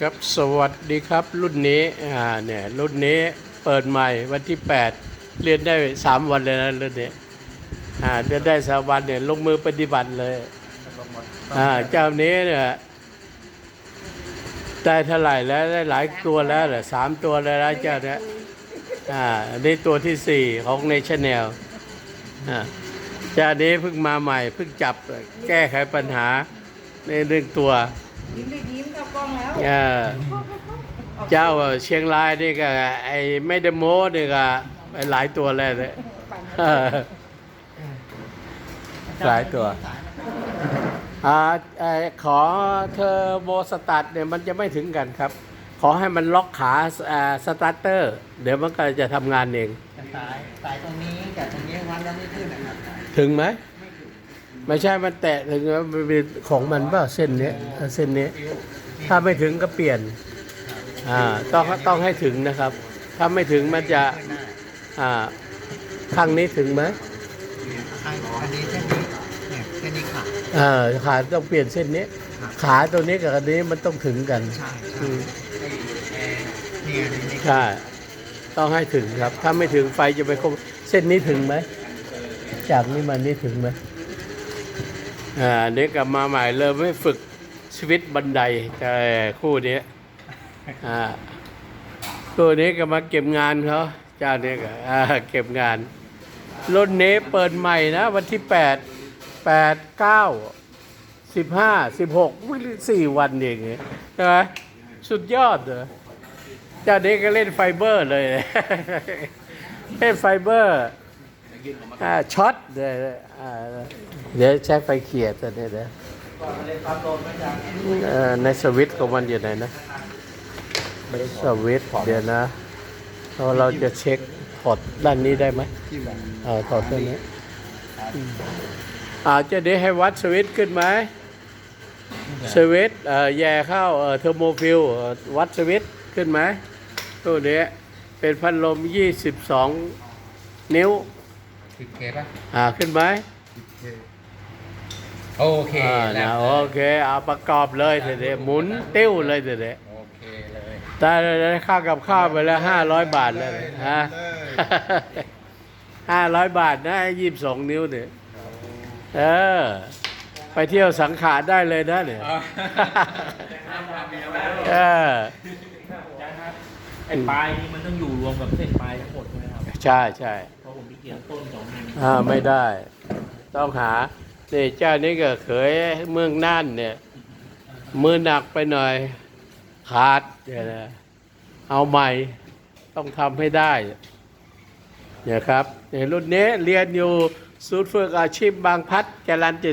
ครับสวัสดีครับรุ่นนี้อ่าเนี่ยรุ่นนี้เปิดใหม่วันที่ 8 เรียนได้ 3 วันเลยนะรุ่นนี้อ่าเรียนได้สามวันเนี่ยลงมือปฏิบัติเลยอ่าเจ้านี้เนี่ยได้เท่าไหร่แล้วได้หลายตัวแล้วเหรอสามตัวแล้วนะเจ้าเนี้ยอ่าอันนี้ตัวที่สี่ของในชแนลอ่าเจ้านี้เพิ่งมาใหม่เพิ่งจับแก้ไขปัญหาในเรื่องตัว ยิ้มได้ยิ้มกับกล้องแล้วเออเจ้าเชียงรายนี่ก็ไอ้ไม่ได้โม้นี่ก็หลายตัวแล้วเนี่ยเออหลายตัวอ่าไอ้ขอเทอร์โบสตาร์ทเนี่ยมันจะไม่ถึงกันครับ ขอให้มันล็อกขาอ่าสตาร์เตอร์ เดี๋ยวมันก็จะทำงานเองแต่สายสายตรงนี้กับตรงนี้วัดแล้วไม่ขึ้นนะครับถึงไหม ไม่ใช่มันแตะถึงแล้วมันเป็นของมันเปล่าเส้นเนี้ยเส้นนี้ ถ้าไม่ถึงก็เปลี่ยนอ่าต้องต้องให้ถึงนะครับ ถ้าไม่ถึงมันจะขึ้นได้อ่าข้างนี้ถึงไหมข้างอันนี้เส้นนี้เนี่ยเส้นนี้ขาดเออขาต้องเปลี่ยนเส้นนี้ ขาตัวนี้กับอันนี้มันต้องถึงกันใช่อืมเนี่ยอันนี้ใช่ต้องให้ถึงครับ ถ้าไม่ถึงไฟจะไปครบเส้นนี้ถึงไหมจากนี้มานี้ถึงไหม อ่าอันนี้กลับมาใหม่เริ่มให้ฝึกชีวิตบันไดแต่คู่นี้อ่าคู่นี้ก็มาเก็บงานเขาเจ้านี้ก็อ่าเก็บงาน รุ่นนี้เปิดใหม่นะ วันที่แปดแปดเก้าสิบห้าสิบหกสี่วันเองใช่ไหมสุดยอดเลยเจ้านี้ก็เล่นไฟเบอร์เลย เล่นไฟเบอร์ อ่าช็อตเลยอ่าเดี๋ยวใช้ไฟเขียดตัวนี้นะเอ่อในสวิตช์ของมันอยู่ไหนนะสวิตช์เดี๋ยวนะเราเราจะเช็คถอดด้านนี้ได้ไหมที่แบบเออถอดตัวนี้อืมอาจจะได้ให้วัดสวิตช์ขึ้นไหมสวิตช์เอ่อแย่เข้าเอ่อเทอร์โมฟิลวัดสวิตช์ขึ้นไหมตัวนี้เป็นพัดลม 22 นิ้ว ติดเคป่ะอ่าขึ้นไหมโอเคอ่าแล้นะวโอเคเอาประกอบเลยเดี๋ยวหมุนติ้วเลยเดี๋ยวโอเคเลยแต่ได้ค่ากับข้าวไปแล้วห้าร้อยบาทเลยฮะห้าร้อยบาทนะยี่สิบสองนิ้วเนี่ยเออ ไปเที่ยวสังขารได้เลยนะเนี่ยเออไอ้ปลายนี่มันต้องอยู่รวมกับเส้นปลายทั้งหมดใช่ไหมครับ ใช่ใช่เพราะ ผมมีเกี่ยวต้นสองอันอ่าไม่ได้ ต้องหาเนี่เจ้านี้ก็เขยเมืองน่านเนี่ย มือหนักไปหน่อย ขาดเนี่ยนะเอาใหม่ต้องทำให้ได้เนี่ยครับในรุ่นนี้เรียนอยู่ศูนย์ฝึกอาชีพบางพัดจรัน79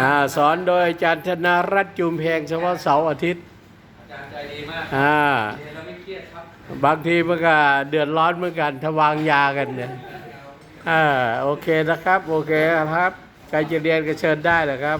อ่าสอนโดยอาจารย์ธนารัตน์จุมเพงเฉพาะเสาร์อาทิตย์ อ่าบางทีมันก็เดือดร้อนเหมือนกันถ้าวางยากันเนี่ยอ่าโอเคนะครับ โอเคครับ ใครจะเรียนก็เชิญได้แหละครับ